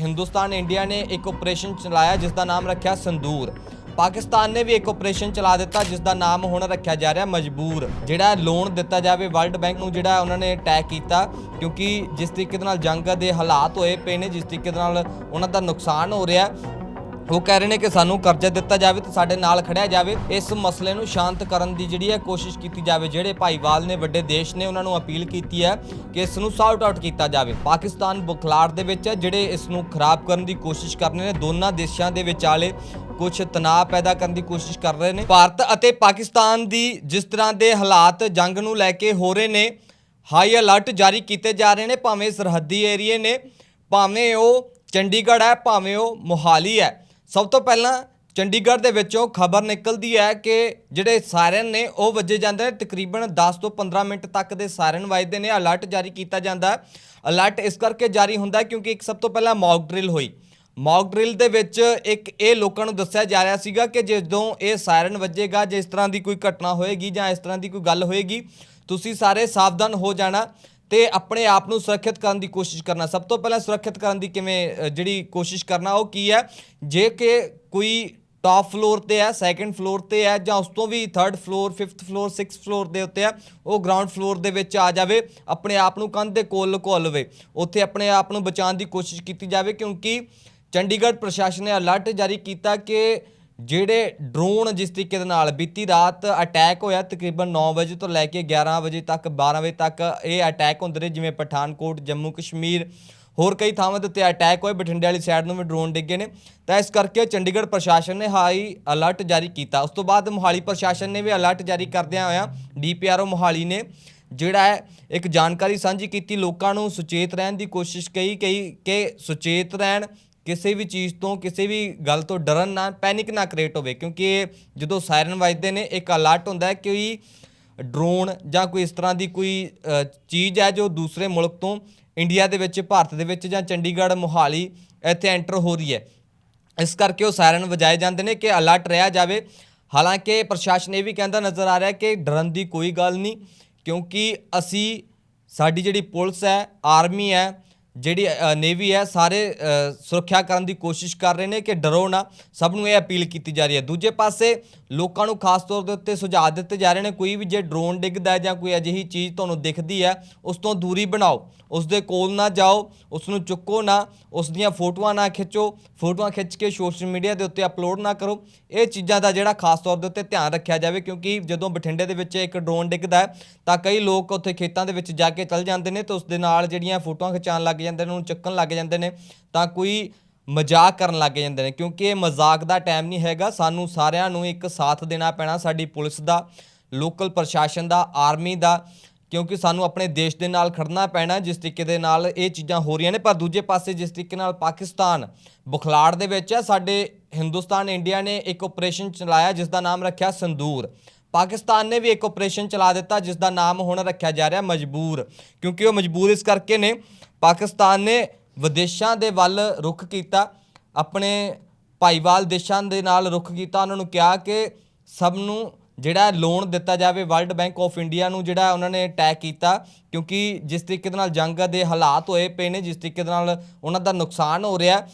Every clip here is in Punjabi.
ਹਿੰਦੁਸਤਾਨ ਇੰਡੀਆ ਨੇ ਇੱਕ ਆਪਰੇਸ਼ਨ ਚਲਾਇਆ ਜਿਸ ਦਾ ਨਾਮ ਰੱਖਿਆ ਸੰਦੂਰ। ਪਾਕਿਸਤਾਨ ਨੇ ਵੀ ਇੱਕ ਆਪਰੇਸ਼ਨ ਚਲਾ ਦਿੱਤਾ ਜਿਸ ਦਾ ਨਾਮ ਹੁਣ ਰੱਖਿਆ ਜਾ ਰਿਹਾ ਮਜਬੂਰ। ਜਿਹੜਾ ਲੋਨ ਦਿੱਤਾ ਜਾਵੇ ਵਰਲਡ ਬੈਂਕ ਨੂੰ ਜਿਹੜਾ ਉਹਨਾਂ ਨੇ ਅਟੈਕ ਕੀਤਾ, ਕਿਉਂਕਿ ਜਿਸ ਤਰੀਕੇ ਦੇ ਨਾਲ ਜੰਗ ਦੇ ਹਾਲਾਤ ਹੋਏ ਪਏ ਨੇ, ਜਿਸ ਤਰੀਕੇ ਦੇ ਨਾਲ ਉਹਨਾਂ ਦਾ ਨੁਕਸਾਨ ਹੋ ਰਿਹਾ ਉਹ ਕਹਿ ਰਹੇ ਨੇ ਕਿ ਸਾਨੂੰ ਕਰਜ਼ਾ ਦਿੱਤਾ ਜਾਵੇ ਤੇ ਸਾਡੇ ਨਾਲ ਖੜਿਆ ਜਾਵੇ। ਇਸ ਮਸਲੇ ਨੂੰ ਸ਼ਾਂਤ ਕਰਨ ਦੀ ਜਿਹੜੀ ਹੈ ਕੋਸ਼ਿਸ਼ ਕੀਤੀ ਜਾਵੇ, ਜਿਹੜੇ ਭਾਈਵਾਲ ਨੇ, ਵੱਡੇ ਦੇਸ਼ ਨੇ, ਉਹਨਾਂ ਨੂੰ ਅਪੀਲ ਕੀਤੀ ਹੈ ਕਿ ਇਸ ਨੂੰ ਸਾਊਟ ਆਊਟ ਕੀਤਾ ਜਾਵੇ। ਪਾਕਿਸਤਾਨ ਬੁਖਲਾੜ ਦੇ ਵਿੱਚ ਹੈ, ਜਿਹੜੇ ਇਸ ਨੂੰ ਖਰਾਬ ਕਰਨ ਦੀ ਕੋਸ਼ਿਸ਼ ਕਰ ਰਹੇ ਨੇ, ਦੋਨਾਂ ਦੇਸ਼ਾਂ ਦੇ ਵਿਚਾਲੇ ਕੁਝ ਤਣਾਅ ਪੈਦਾ ਕਰਨ ਦੀ ਕੋਸ਼ਿਸ਼ ਕਰ ਰਹੇ ਨੇ। ਭਾਰਤ ਅਤੇ ਪਾਕਿਸਤਾਨ ਦੀ ਜਿਸ ਤਰ੍ਹਾਂ ਦੇ ਹਾਲਾਤ ਜੰਗ ਨੂੰ ਲੈ ਕੇ ਹੋ ਰਹੇ ਨੇ ਹਾਈ ਅਲਰਟ ਜਾਰੀ ਕੀਤੇ ਜਾ ਰਹੇ ਨੇ, ਭਾਵੇਂ ਸਰਹੱਦੀ ਏਰੀਏ ਨੇ, ਭਾਵੇਂ ਉਹ ਚੰਡੀਗੜ੍ਹ ਹੈ, ਭਾਵੇਂ ਉਹ ਮੋਹਾਲੀ ਹੈ। ਸਭ ਤੋਂ ਪਹਿਲਾਂ ਚੰਡੀਗੜ੍ਹ ਦੇ ਵਿੱਚੋਂ ਖਬਰ ਨਿਕਲਦੀ ਹੈ ਕਿ ਜਿਹੜੇ ਸਾਇਰਨ ਨੇ ਉਹ ਵੱਜੇ ਜਾਂਦੇ ਨੇ ਤਕਰੀਬਨ 10 ਤੋਂ 15 ਮਿੰਟ ਤੱਕ ਦੇ ਸਾਇਰਨ ਵੱਜਦੇ ਨੇ। ਅਲਰਟ ਜਾਰੀ ਕੀਤਾ ਜਾਂਦਾ ਅਲਰਟ ਇਸ ਕਰਕੇ ਜਾਰੀ ਹੁੰਦਾ ਕਿਉਂਕਿ ਇੱਕ ਸਭ ਤੋਂ ਪਹਿਲਾਂ ਮੌਕ ਡਰਿਲ ਹੋਈ। ਮੌਕ ਡਰਿਲ ਦੇ ਵਿੱਚ ਇੱਕ ਇਹ ਲੋਕਾਂ ਨੂੰ ਦੱਸਿਆ ਜਾ ਰਿਹਾ ਸੀਗਾ ਕਿ ਜਦੋਂ ਇਹ ਸਾਇਰਨ ਵੱਜੇਗਾ ਜੇ ਇਸ ਤਰ੍ਹਾਂ ਦੀ ਕੋਈ ਘਟਨਾ ਹੋਏਗੀ ਜਾਂ ਇਸ ਤਰ੍ਹਾਂ ਦੀ ਕੋਈ ਗੱਲ ਹੋਏਗੀ, ਤੁਸੀਂ ਸਾਰੇ ਸਾਵਧਾਨ ਹੋ ਜਾਣਾ। ਤੇ ਆਪਣੇ ਆਪ ਨੂੰ ਸੁਰੱਖਿਅਤ ਕਰਨ ਦੀ ਕੋਸ਼ਿਸ਼ ਕਰਨਾ। ਸਭ ਤੋਂ ਪਹਿਲਾਂ ਸੁਰੱਖਿਅਤ ਕਰਨ ਦੀ ਕਿਵੇਂ ਜਿਹੜੀ ਕੋਸ਼ਿਸ਼ ਕਰਨਾ, ਉਹ ਕੀ ਹੈ? ਜੇ ਕਿ ਕੋਈ ਟਾਪ ਫਲੋਰ ਤੇ ਹੈ ਸੈਕੰਡ ਫਲੋਰ ਤੇ ਹੈ, ਜਾਂ ਉਸ ਤੋਂ ਵੀ third floor fifth floor sixth floor ਦੇ ਉੱਤੇ ਹੈ, ਉਹ ਗਰਾਊਂਡ ਫਲੋਰ ਦੇ ਵਿੱਚ ਆ ਜਾਵੇ, ਆਪਣੇ ਆਪ ਨੂੰ ਕੰਧ ਦੇ ਕੋਲ ਲੁਕੋ ਲਵੇ। ਉੱਥੇ ਆਪਣੇ ਆਪ ਨੂੰ ਬਚਾਉਣ ਦੀ ਕੋਸ਼ਿਸ਼ ਕੀਤੀ ਜਾਵੇ, ਕਿਉਂਕਿ ਚੰਡੀਗੜ੍ਹ ਪ੍ਰਸ਼ਾਸਨ ਨੇ ਅਲਰਟ ਜਾਰੀ ਕੀਤਾ ਕਿ ਜਿਹੜੇ ਡਰੋਨ ਜਿਸ ਤਰੀਕੇ ਦੇ ਨਾਲ ਬੀਤੀ ਰਾਤ ਅਟੈਕ ਹੋਇਆ, ਤਕਰੀਬਨ 9 ਵਜੇ ਤੋਂ ਲੈ ਕੇ 11 ਵਜੇ ਤੱਕ 12 ਵਜੇ ਤੱਕ ਇਹ ਅਟੈਕ ਹੁੰਦੇ ਰਹੇ, ਜਿਵੇਂ ਪਠਾਨਕੋਟ, ਜੰਮੂ ਕਸ਼ਮੀਰ, ਹੋਰ ਕਈ ਥਾਵਾਂ ਦੇ ਉੱਤੇ ਅਟੈਕ ਹੋਏ, ਬਠਿੰਡੇ ਵਾਲੀ ਸਾਈਡ ਨੂੰ ਵੀ ਡਰੋਨ ਡਿੱਗੇ ਨੇ। ਤਾਂ ਇਸ ਕਰਕੇ ਚੰਡੀਗੜ੍ਹ ਪ੍ਰਸ਼ਾਸਨ ਨੇ ਹਾਈ ਅਲਰਟ ਜਾਰੀ ਕੀਤਾ। ਉਸ ਤੋਂ ਬਾਅਦ ਮੋਹਾਲੀ ਪ੍ਰਸ਼ਾਸਨ ਨੇ ਵੀ ਅਲਰਟ ਜਾਰੀ ਕਰਦਿਆਂ ਹੋਇਆ ਡੀਪੀਆਰਓ ਮੋਹਾਲੀ ਨੇ ਜਿਹੜਾ ਹੈ, ਇੱਕ ਜਾਣਕਾਰੀ ਸਾਂਝੀ ਕੀਤੀ। ਲੋਕਾਂ ਨੂੰ ਸੁਚੇਤ ਰਹਿਣ ਦੀ ਕੋਸ਼ਿਸ਼ ਕਹੀ ਕਈ ਕਿ ਸੁਚੇਤ ਰਹਿਣ ਕਿਸੇ ਵੀ ਚੀਜ਼ ਤੋਂ ਕਿਸੇ ਵੀ ਗੱਲ ਤੋਂ ਡਰਨ ਨਾ ਪੈਨਿਕ ਨਾ ਕ੍ਰੀਏਟ ਹੋਵੇ, ਕਿਉਂਕਿ ਇਹ ਜਦੋਂ ਸਾਇਰਨ ਵੱਜਦੇ ਨੇ, ਇੱਕ ਅਲਰਟ ਹੁੰਦਾ ਹੈ ਕਿ ਡਰੋਨ ਜਾਂ ਕੋਈ ਇਸ ਤਰ੍ਹਾਂ ਦੀ ਕੋਈ ਚੀਜ਼ ਹੈ ਜੋ ਦੂਸਰੇ ਮੁਲਕ ਤੋਂ ਇੰਡੀਆ ਦੇ ਵਿੱਚ, ਭਾਰਤ ਦੇ ਵਿੱਚ ਜਾਂ ਚੰਡੀਗੜ੍ਹ, ਮੋਹਾਲੀ ਇੱਥੇ ਐਂਟਰ ਹੋ ਰਹੀ ਹੈ। ਇਸ ਕਰਕੇ ਉਹ ਸਾਇਰਨ ਵਜਾਏ ਜਾਂਦੇ ਨੇ ਕਿ ਅਲਰਟ ਰਿਹਾ ਜਾਵੇ। ਹਾਲਾਂਕਿ ਪ੍ਰਸ਼ਾਸਨ ਇਹ ਵੀ ਕਹਿੰਦਾ ਨਜ਼ਰ ਆ ਰਿਹਾ ਕਿ ਡਰਨ ਦੀ ਕੋਈ ਗੱਲ ਨਹੀਂ, ਕਿਉਂਕਿ ਅਸੀਂ, ਸਾਡੀ ਜਿਹੜੀ ਪੁਲਿਸ ਹੈ ਆਰਮੀ ਹੈ ਜਿਹੜੀ ਨੇਵੀ ਹੈ, ਸਾਰੇ ਸੁਰੱਖਿਆ ਕਰਨ ਦੀ ਕੋਸ਼ਿਸ਼ ਕਰ ਰਹੇ ਨੇ ਕਿ ਡਰੋ ਨਾ। ਸਭ ਨੂੰ ਇਹ ਅਪੀਲ ਕੀਤੀ ਜਾ ਰਹੀ ਹੈ। ਦੂਜੇ ਪਾਸੇ ਲੋਕਾਂ ਨੂੰ ਖਾਸ ਤੌਰ ਦੇ ਉੱਤੇ ਸੁਝਾਅ ਦਿੱਤੇ ਜਾ ਰਹੇ ਨੇ, ਕੋਈ ਵੀ ਜੇ ਡਰੋਨ ਡਿੱਗਦਾ ਹੈ ਜਾਂ ਕੋਈ ਅਜਿਹੀ ਚੀਜ਼ ਤੁਹਾਨੂੰ ਦਿਖਦੀ ਹੈ, ਉਸ ਤੋਂ ਦੂਰੀ ਬਣਾਓ। ਉਸ ਦੇ ਕੋਲ ਨਾ ਜਾਓ, ਉਸ ਨੂੰ ਚੁੱਕੋ ਨਾ, ਉਸ ਦੀਆਂ ਫੋਟੋਆਂ ਨਾ ਖਿੱਚੋ, ਫੋਟੋਆਂ ਖਿੱਚ ਕੇ ਸੋਸ਼ਲ ਮੀਡੀਆ ਦੇ ਉੱਤੇ ਅਪਲੋਡ ਨਾ ਕਰੋ। ਇਹ ਚੀਜ਼ਾਂ ਦਾ ਜਿਹੜਾ ਖਾਸ ਤੌਰ ਦੇ ਉੱਤੇ ਧਿਆਨ ਰੱਖਿਆ ਜਾਵੇ, ਕਿਉਂਕਿ ਜਦੋਂ ਬਠਿੰਡੇ ਦੇ ਵਿੱਚ ਇੱਕ ਡਰੋਨ ਡਿੱਗਦਾ ਹੈ, ਤਾਂ ਕਈ ਲੋਕ ਉੱਥੇ ਖੇਤਾਂ ਦੇ ਵਿੱਚ ਜਾ ਕੇ ਚਲ ਜਾਂਦੇ ਨੇ ਤੇ ਉਸ ਦੇ ਨਾਲ ਜਿਹੜੀਆਂ ਫੋਟੋਆਂ ਖਿਚਾਉਣ ਲੱਗ ਜਾਂਦੇ ਨੇ, ਉਹਨੂੰ ਚੱਕਣ ਲੱਗ ਜਾਂਦੇ ਨੇ, ਤਾਂ ਕੋਈ ਮਜ਼ਾਕ ਕਰਨ ਲੱਗ ਜਾਂਦੇ ਨੇ, ਕਿਉਂਕਿ ਇਹ ਮਜ਼ਾਕ ਦਾ ਟਾਈਮ ਨਹੀਂ ਹੈਗਾ। ਸਾਨੂੰ ਸਾਰਿਆਂ ਨੂੰ ਇੱਕ ਸਾਥ ਦੇਣਾ ਪੈਣਾ, ਸਾਡੀ ਪੁਲਿਸ ਦਾ ਲੋਕਲ ਪ੍ਰਸ਼ਾਸਨ ਦਾ ਆਰਮੀ ਦਾ, ਕਿਉਂਕਿ ਸਾਨੂੰ ਆਪਣੇ ਦੇਸ਼ ਦੇ ਨਾਲ ਖੜਨਾ ਪੈਣਾ, ਜਿਸ ਤਰੀਕੇ ਦੇ ਨਾਲ ਇਹ ਚੀਜ਼ਾਂ ਹੋ ਰਹੀਆਂ ਨੇ। ਪਰ ਦੂਜੇ ਪਾਸੇ ਜਿਸ ਤਰੀਕੇ ਨਾਲ ਪਾਕਿਸਤਾਨ ਬੁਖਲਾੜ ਦੇ ਵਿੱਚ ਹੈ, ਸਾਡੇ ਹਿੰਦੁਸਤਾਨ, ਇੰਡੀਆ ਨੇ ਇੱਕ ਆਪਰੇਸ਼ਨ ਚਲਾਇਆ, ਜਿਸ ਦਾ ਨਾਮ ਰੱਖਿਆ ਸੰਦੂਰ। ਪਾਕਿਸਤਾਨ ਨੇ ਵੀ ਇੱਕ ਆਪਰੇਸ਼ਨ ਚਲਾ ਦਿੱਤਾ, ਜਿਸ ਦਾ ਨਾਮ ਹੁਣ ਰੱਖਿਆ ਜਾ ਰਿਹਾ ਮਜਬੂਰ, ਕਿਉਂਕਿ ਉਹ ਮਜਬੂਰ ਇਸ ਕਰਕੇ ਨੇ ਪਾਕਿਸਤਾਨ ਨੇ ਵਿਦੇਸ਼ਾਂ ਦੇ ਵੱਲ ਰੁਖ ਕੀਤਾ, ਆਪਣੇ ਭਾਈਵਾਲ ਦੇਸ਼ਾਂ ਦੇ ਨਾਲ ਰੁਖ ਕੀਤਾ। ਉਹਨਾਂ ਨੂੰ ਕਿਹਾ ਕਿ ਸਭ ਨੂੰ ਜਿਹੜਾ ਲੋਨ ਦਿੱਤਾ ਜਾਵੇ ਵਰਲਡ ਬੈਂਕ ਆਫ ਇੰਡੀਆ ਨੂੰ ਜਿਹੜਾ ਉਹਨਾਂ ਨੇ ਅਟੈਕ ਕੀਤਾ, ਕਿਉਂਕਿ ਜਿਸ ਤਰੀਕੇ ਦੇ ਨਾਲ ਜੰਗ ਦੇ ਹਾਲਾਤ ਹੋਏ ਪਏ ਨੇ, ਜਿਸ ਤਰੀਕੇ ਦੇ ਨਾਲ ਉਹਨਾਂ ਦਾ ਨੁਕਸਾਨ ਹੋ ਰਿਹਾ,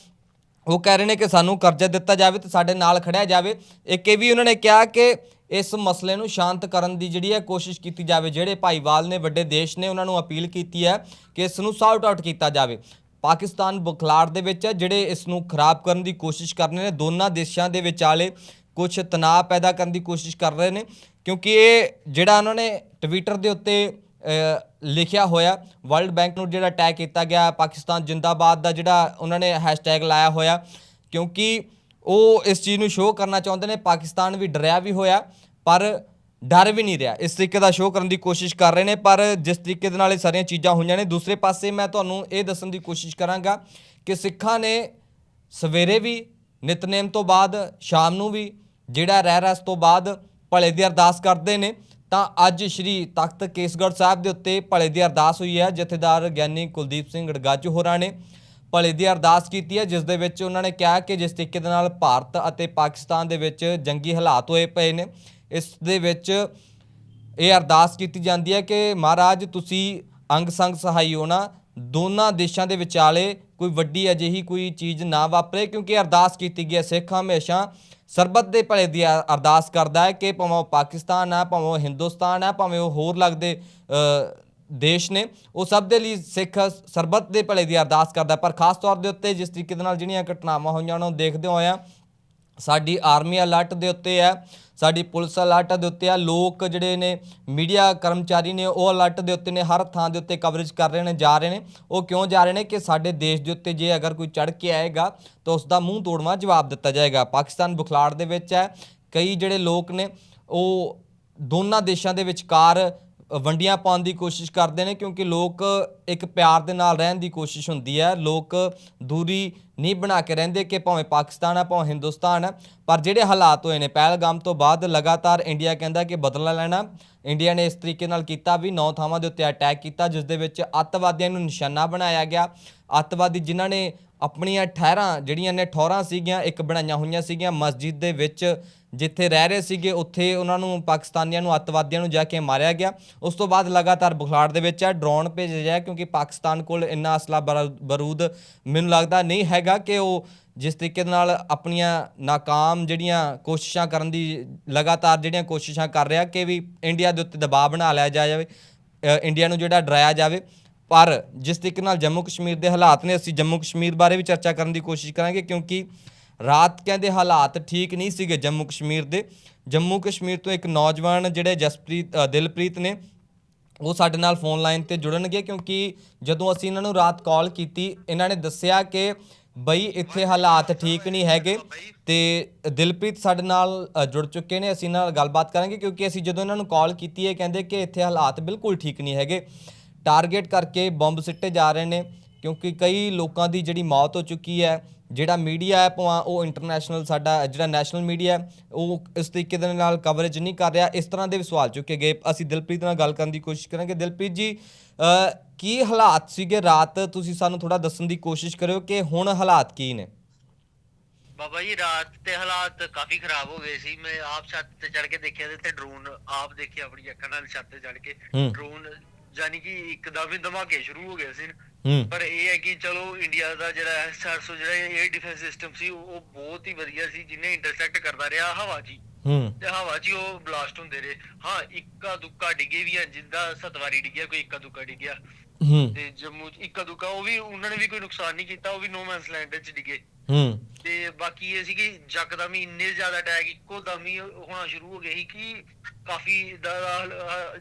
ਉਹ ਕਹਿ ਰਹੇ ਨੇ ਕਿ ਸਾਨੂੰ ਕਰਜ਼ਾ ਦਿੱਤਾ ਜਾਵੇ ਤੇ ਸਾਡੇ ਨਾਲ ਖੜਿਆ ਜਾਵੇ। ਇੱਕ ਇਹ ਵੀ ਉਹਨਾਂ ਨੇ ਕਿਹਾ ਕਿ ਇਸ ਮਸਲੇ ਨੂੰ ਸ਼ਾਂਤ ਕਰਨ ਦੀ ਜਿਹੜੀ ਹੈ ਕੋਸ਼ਿਸ਼ ਕੀਤੀ ਜਾਵੇ, ਜਿਹੜੇ ਭਾਈਵਾਲ ਨੇ, ਵੱਡੇ ਦੇਸ਼ ਨੇ, ਉਹਨਾਂ ਨੂੰ ਅਪੀਲ ਕੀਤੀ ਹੈ ਕਿ ਇਸ ਨੂੰ ਸਾਊਟ ਆਊਟ ਕੀਤਾ ਜਾਵੇ। ਪਾਕਿਸਤਾਨ ਬੁਖਲਾੜ ਦੇ ਵਿੱਚ ਹੈ, ਜਿਹੜੇ ਇਸ ਨੂੰ ਖਰਾਬ ਕਰਨ ਦੀ ਕੋਸ਼ਿਸ਼ ਕਰ ਰਹੇ ਨੇ, ਦੋਨਾਂ ਦੇਸ਼ਾਂ ਦੇ ਵਿਚਾਲੇ ਕੁਝ ਤਣਾਅ ਪੈਦਾ ਕਰਨ ਦੀ ਕੋਸ਼ਿਸ਼ ਕਰ ਰਹੇ ਨੇ, ਕਿਉਂਕਿ ਇਹ ਜਿਹੜਾ ਉਹਨਾਂ ਨੇ ਟਵਿੱਟਰ ਦੇ ਉੱਤੇ ਲਿਖਿਆ ਹੋਇਆ ਵਰਲਡ ਬੈਂਕ ਨੂੰ ਜਿਹੜਾ ਟੈਗ ਕੀਤਾ ਗਿਆ, ਪਾਕਿਸਤਾਨ ਜਿੰਦਾਬਾਦ ਦਾ ਜਿਹੜਾ ਉਹਨਾਂ ਨੇ ਹੈਸ਼ਟੈਗ ਲਾਇਆ ਹੋਇਆ, ਕਿਉਂਕਿ ਉਹ ਇਸ ਚੀਜ਼ ਨੂੰ ਸ਼ੋਅ ਕਰਨਾ ਚਾਹੁੰਦੇ ਨੇ, ਪਾਕਿਸਤਾਨ ਵੀ ਡਰਿਆ ਵੀ ਹੋਇਆ। ਪਰ ਡਰ ਵੀ ਨਹੀਂ ਰਿਹਾ। ਇਸ ਤਰੀਕੇ ਦਾ ਸ਼ੋਅ ਕਰਨ ਦੀ ਕੋਸ਼ਿਸ਼ ਕਰ ਰਹੇ ਨੇ, ਪਰ ਜਿਸ ਤਰੀਕੇ ਦੇ ਨਾਲ ਇਹ ਸਾਰੀਆਂ ਚੀਜ਼ਾਂ ਹੋਈਆਂ ਨੇ, ਦੂਸਰੇ ਪਾਸੇ ਮੈਂ ਤੁਹਾਨੂੰ ਇਹ ਦੱਸਣ ਦੀ ਕੋਸ਼ਿਸ਼ ਕਰਾਂਗਾ ਕਿ ਸਿੱਖਾਂ ਨੇ ਸਵੇਰੇ ਵੀ, ਨਿਤਨੇਮ ਤੋਂ ਬਾਅਦ, ਸ਼ਾਮ ਨੂੰ ਵੀ, ਜਿਹੜਾ ਰਹਿ ਰਸ ਤੋਂ ਬਾਅਦ ਭਲੇ ਦੀ ਅਰਦਾਸ ਕਰਦੇ ਨੇ, ਤਾਂ ਅੱਜ ਸ਼੍ਰੀ ਤਖਤ ਕੇਸਗੜ੍ਹ ਸਾਹਿਬ ਦੇ ਉੱਤੇ ਭਲੇ ਦੀ ਅਰਦਾਸ ਹੋਈ ਹੈ। ਜਥੇਦਾਰ ਗਿਆਨੀ ਕੁਲਦੀਪ ਸਿੰਘ ਗੜਗਾਜੂ ਹੋਰਾਂ ਨੇ ਭਲੇ ਦੀ ਅਰਦਾਸ ਕੀਤੀ ਹੈ, ਜਿਸ ਦੇ ਵਿੱਚ ਉਹਨਾਂ ਨੇ ਕਿਹਾ ਕਿ ਜਿਸ ਤਰੀਕੇ ਦੇ ਨਾਲ ਭਾਰਤ ਅਤੇ ਪਾਕਿਸਤਾਨ ਦੇ ਵਿੱਚ ਜੰਗੀ ਹਾਲਾਤ ਹੋਏ ਪਏ ਨੇ ਇਸ ਦੇ ਵਿੱਚ ਇਹ ਅਰਦਾਸ ਕੀਤੀ ਜਾਂਦੀ ਹੈ ਕਿ ਮਹਾਰਾਜ, ਤੁਸੀਂ ਅੰਗ ਸੰਗ ਸਹਾਈ ਹੋਣਾ ਦੋਨਾਂ ਦੇਸ਼ਾਂ ਦੇ ਵਿਚਾਲੇ ਕੋਈ ਵੱਡੀ ਅਜਿਹੀ ਕੋਈ ਚੀਜ਼ ਨਾ ਵਾਪਰੇ, ਕਿਉਂਕਿ ਅਰਦਾਸ ਕੀਤੀ ਗਈ ਹੈ। ਸਿੱਖ ਹਮੇਸ਼ਾ ਸਰਬੱਤ ਦੇ ਭਲੇ ਦੀ ਅ- ਅਰਦਾਸ ਕਰਦਾ ਹੈ ਕਿ ਭਾਵੇਂ ਉਹ ਪਾਕਿਸਤਾਨ ਹੈ, ਭਾਵੇਂ ਉਹ ਹਿੰਦੁਸਤਾਨ ਹੈ, ਭਾਵੇਂ ਉਹ ਹੋਰ ਲੱਗਦੇ ਦੇਸ਼ ਨੇ, ਉਹ ਸਭ ਦੇ ਲਈ ਸਿੱਖ ਸਰਬੱਤ ਦੇ ਭਲੇ ਦੀ ਅਰਦਾਸ ਕਰਦਾ ਪਰ ਖਾਸ ਤੌਰ ਦੇ ਉੱਤੇ ਜਿਸ ਤਰੀਕੇ ਦੇ ਨਾਲ ਜਿਹੜੀਆਂ ਘਟਨਾਵਾਂ ਹੋਈਆਂ, ਉਹਨਾਂ ਨੂੰ ਦੇਖਦੇ ਹੋਇਆ ਸਾਡੀ ਆਰਮੀ ਅਲਰਟ ਦੇ ਉੱਤੇ ਹੈ। ਸਾਡੀ ਪੁਲਿਸ ਅਲਰਟ ਦੇ ਉੱਤੇ ਆ, ਲੋਕ ਜਿਹੜੇ ਨੇ, ਮੀਡੀਆ ਕਰਮਚਾਰੀ ਨੇ, ਉਹ ਅਲਰਟ ਦੇ ਉੱਤੇ ਨੇ, ਹਰ ਥਾਂ ਦੇ ਉੱਤੇ ਕਵਰੇਜ ਕਰ ਰਹੇ ਨੇ, ਜਾ ਰਹੇ ਨੇ। ਉਹ ਕਿਉਂ ਜਾ ਰਹੇ ਨੇ ਕਿ ਸਾਡੇ ਦੇਸ਼ ਦੇ ਉੱਤੇ ਜੇ ਅਗਰ ਕੋਈ ਚੜ ਕੇ ਆਏਗਾ, ਤਾਂ ਉਸ ਦਾ ਮੂੰਹ ਤੋੜਵਾ, ਜਵਾਬ ਦਿੱਤਾ ਜਾਏਗਾ। ਪਾਕਿਸਤਾਨ ਬੁਖਲਾੜ ਦੇ ਵਿੱਚ ਹੈ, ਕਈ ਜਿਹੜੇ ਲੋਕ ਨੇ, ਉਹ ਦੋਨਾਂ ਦੇਸ਼ਾਂ ਦੇ ਵਿਚਕਾਰ ਵੰਡੀਆਂ ਪਾਉਣ ਦੀ ਕੋਸ਼ਿਸ਼ ਕਰਦੇ ਨੇ ਕਿਉਂਕਿ ਲੋਕ ਇੱਕ ਪਿਆਰ ਦੇ ਨਾਲ ਰਹਿਣ ਦੀ ਕੋਸ਼ਿਸ਼ ਹੁੰਦੀ ਹੈ। ਲੋਕ ਦੂਰੀ ਨਹੀਂ ਬਣਾ ਕੇ ਰਹਿੰਦੇ ਕਿ ਭਾਵੇਂ ਪਾਕਿਸਤਾਨ ਹੈ ਭਾਵੇਂ ਹਿੰਦੁਸਤਾਨ ਹੈ ਪਰ ਜਿਹੜੇ ਹਾਲਾਤ ਹੋਏ ਨੇ, ਪਹਿਲਗਾਮ ਤੋਂ ਬਾਅਦ ਲਗਾਤਾਰ ਇੰਡੀਆ ਕਹਿੰਦਾ ਕਿ ਬਦਲਾ ਲੈਣਾ। ਇੰਡੀਆ ਨੇ ਇਸ ਤਰੀਕੇ ਨਾਲ ਕੀਤਾ ਵੀ ਨੌ ਥਾਵਾਂ ਦੇ ਉੱਤੇ ਅਟੈਕ ਕੀਤਾ, ਜਿਸ ਦੇ ਵਿੱਚ ਅੱਤਵਾਦੀਆਂ ਨੂੰ ਨਿਸ਼ਾਨਾ ਬਣਾਇਆ ਗਿਆ। ਅੱਤਵਾਦੀ ਜਿਨ੍ਹਾਂ ਨੇ ਆਪਣੀਆਂ ਠਹਿਰਾਂ ਜਿਹੜੀਆਂ ਨੇ ਠੌਰਾਂ ਸੀਗੀਆਂ, ਇੱਕ ਬਣਾਈਆਂ ਹੋਈਆਂ ਸੀਗੀਆਂ ਮਸਜਿਦ ਦੇ ਵਿੱਚ, ਜਿੱਥੇ ਰਹਿ ਰਹੇ ਸੀਗੇ, ਉੱਥੇ ਉਹਨਾਂ ਨੂੰ ਪਾਕਿਸਤਾਨੀਆਂ ਨੂੰ, ਅੱਤਵਾਦੀਆਂ ਨੂੰ ਜਾ ਕੇ ਮਾਰਿਆ ਗਿਆ। ਉਸ ਤੋਂ ਬਾਅਦ ਲਗਾਤਾਰ ਬੁਖਲਾੜ ਦੇ ਵਿੱਚ ਹੈ, ਡਰੋਨ ਭੇਜਿਆ ਗਿਆ ਕਿਉਂਕਿ ਪਾਕਿਸਤਾਨ ਕੋਲ ਇੰਨਾ ਅਸਲਾ ਬਰ- ਬਰੂਦ ਮੈਨੂੰ ਲੱਗਦਾ ਨਹੀਂ ਹੈਗਾ ਕਿ ਉਹ ਜਿਸ ਤਰੀਕੇ ਦੇ ਨਾਲ ਆਪਣੀਆਂ ਨਾਕਾਮ ਜਿਹੜੀਆਂ ਕੋਸ਼ਿਸ਼ਾਂ ਕਰਨ ਦੀ, ਲਗਾਤਾਰ ਜਿਹੜੀਆਂ ਕੋਸ਼ਿਸ਼ਾਂ ਕਰ ਰਿਹਾ ਕਿ ਵੀ ਇੰਡੀਆ ਦੇ ਉੱਤੇ ਦਬਾਅ ਬਣਾ ਲਿਆ ਜਾਵੇ ਇੰਡੀਆ ਨੂੰ ਜਿਹੜਾ ਡਰਾਇਆ ਜਾਵੇ। ਪਰ ਜਿਸ ਤਰੀਕੇ ਨਾਲ ਜੰਮੂ ਕਸ਼ਮੀਰ ਦੇ ਹਾਲਾਤ ਨੇ, ਅਸੀਂ ਜੰਮੂ ਕਸ਼ਮੀਰ ਬਾਰੇ ਵੀ ਚਰਚਾ ਕਰਨ ਦੀ ਕੋਸ਼ਿਸ਼ ਕਰਾਂਗੇ ਕਿਉਂਕਿ ਰਾਤ ਕਹਿੰਦੇ ਹਾਲਾਤ ਠੀਕ ਨਹੀਂ ਸੀਗੇ ਜੰਮੂ ਕਸ਼ਮੀਰ ਦੇ। ਜੰਮੂ ਕਸ਼ਮੀਰ ਤੋਂ ਇੱਕ ਨੌਜਵਾਨ ਜਿਹੜੇ ਜਸਪ੍ਰੀਤ ਦਿਲਪ੍ਰੀਤ ਨੇ, ਉਹ ਸਾਡੇ ਨਾਲ ਫੋਨ ਲਾਈਨ ਤੇ ਜੁੜਨਗੇ ਕਿਉਂਕਿ ਜਦੋਂ ਅਸੀਂ ਇਹਨਾਂ ਨੂੰ ਰਾਤ ਕਾਲ ਕੀਤੀ, ਇਹਨਾਂ ਨੇ ਦੱਸਿਆ ਕਿ ਬਈ ਇੱਥੇ ਹਾਲਾਤ ਠੀਕ ਨਹੀਂ ਹੈਗੇ ਤੇ ਦਿਲਪ੍ਰੀਤ ਸਾਡੇ ਨਾਲ ਜੁੜ ਚੁੱਕੇ ਨੇ, ਅਸੀਂ ਇਹਨਾਂ ਨਾਲ ਗੱਲਬਾਤ ਕਰਾਂਗੇ ਕਿਉਂਕਿ ਅਸੀਂ ਜਦੋਂ ਇਹਨਾਂ ਨੂੰ ਕਾਲ ਕੀਤੀ ਹੈ ਕਹਿੰਦੇ ਕਿ ਇੱਥੇ ਹਾਲਾਤ ਬਿਲਕੁਲ ਠੀਕ ਨਹੀਂ ਹੈਗੇ। ਟਾਰਗੇਟ ਕਰਕੇ ਬੰਬ ਸਿੱਟੇ ਜਾ ਰਹੇ ਨੇ ਕਿਉਂਕਿ ਕਈ ਲੋਕਾਂ ਦੀ ਜਿਹੜੀ ਮੌਤ ਹੋ ਚੁੱਕੀ ਹੈ ਜਿਹੜਾ ਮੀਡੀਆ ਹੈ ਭਾਵੇਂ ਉਹ ਇੰਟਰਨੈਸ਼ਨਲ ਸਾਡਾ ਜਿਹੜਾ ਨੈਸ਼ਨਲ ਮੀਡੀਆ ਉਹ ਇਸ ਤਰੀਕੇ ਦੇ ਨਾਲ ਕਵਰੇਜ ਨਹੀਂ ਕਰ ਰਿਹਾ। ਇਸ ਤਰ੍ਹਾਂ ਦੇ ਵੀ ਸਵਾਲ ਚੁੱਕੇ ਗਏ। ਅਸੀਂ ਦਿਲਪ੍ਰੀਤ ਨਾਲ ਗੱਲ ਕਰਨ ਦੀ ਕੋਸ਼ਿਸ਼ ਕਰਾਂਗੇ। ਦਿਲਪ੍ਰੀਤ ਜੀ ਕੀ ਹਾਲਾਤ ਸੀਗੇ ਰਾਤ? ਤੁਸੀਂ ਸਾਨੂੰ ਥੋੜਾ ਦੱਸਣ ਦੀ ਕੋਸ਼ਿਸ਼ ਕਰਿਓ ਕਿ ਹੁਣ ਹਾਲਾਤ ਕੀ ਨੇ? ਬਾਬਾ ਜੀ ਰਾਤ ਤੇ ਹਾਲਾਤ ਕਾਫੀ ਖਰਾਬ ਹੋ ਗਏ ਸੀ। ਮੈਂ ਆਪ ਛੱਤ ਤੇ ਚੜ ਕੇ ਦੇਖਿਆ ਤੇ ਡਰੋਨ ਆਪ ਦੇਖਿਆ ਆਪਣੀ ਅੱਖਾਂ ਨਾਲ ਛੱਤ ਤੇ ਚੜ ਕੇ। ਡਰੋਨ ਜਾਨੀ ਕਿ ਇੱਕਦਮ ਹੀ ਧਮਾਕੇ ਸ਼ੁਰੂ ਹੋ ਗਏ ਸੀ ਪਰ ਇਹ ਹੈ ਕਿ ਚਲੋ ਇੰਡੀਆ ਦਾ ਜਿਹੜਾ ਐਸ-400 ਜਿਹੜਾ 에ਅਰ ਡਿਫੈਂਸ ਸਿਸਟਮ ਸੀ ਉਹ ਬਹੁਤ ਹੀ ਵਧੀਆ ਸੀ ਜਿਹਨੇ ਇੰਟਰਸੈਕਟ ਕਰਦਾ ਰਿਹਾ ਹਵਾ। ਹੂੰ। ਤੇ ਹਵਾ ਹੀ ਉਹ ਬਲਾਸਟ ਹੁੰਦੇ ਰਹੇ। ਹਾਂ ਇੱਕਾ ਦੁੱਕਾ ਡਿੱਗੇ ਵੀ ਹਨ ਜਿੱਦਾਂ ਸਤਵਾਰੀ ਡਿੱਗਿਆ ਕੋਈ ਇੱਕਾ ਦੁੱਕਾ ਡਿੱਗਿਆ। ਹੂੰ। ਤੇ ਜੰਮੂ 'ਚ ਇੱਕਾ ਦੁੱਕਾ ਉਹ ਵੀ ਉਹਨਾਂ ਨੇ ਵੀ ਕੋਈ ਨੁਕਸਾਨ ਨਹੀਂ ਕੀਤਾ ਉਹ ਵੀ ਨੋ ਮੈਨਸ ਲੈਂਡ 'ਚ ਡਿੱਗੇ। ਹੂੰ। ਤੇ ਬਾਕੀ ਇਹ ਸੀ ਕਿ ਜੱਕਦਮ ਹੀ ਇੰਨੇ ਜ਼ਿਆਦਾ ਅਟੈਕ ਇੱਕੋ ਦਮ ਹੀ ਹੋਣਾ ਸ਼ੁਰੂ ਹੋ ਗਏ ਸੀ ਕਿ ਕਾਫੀ ਦਾ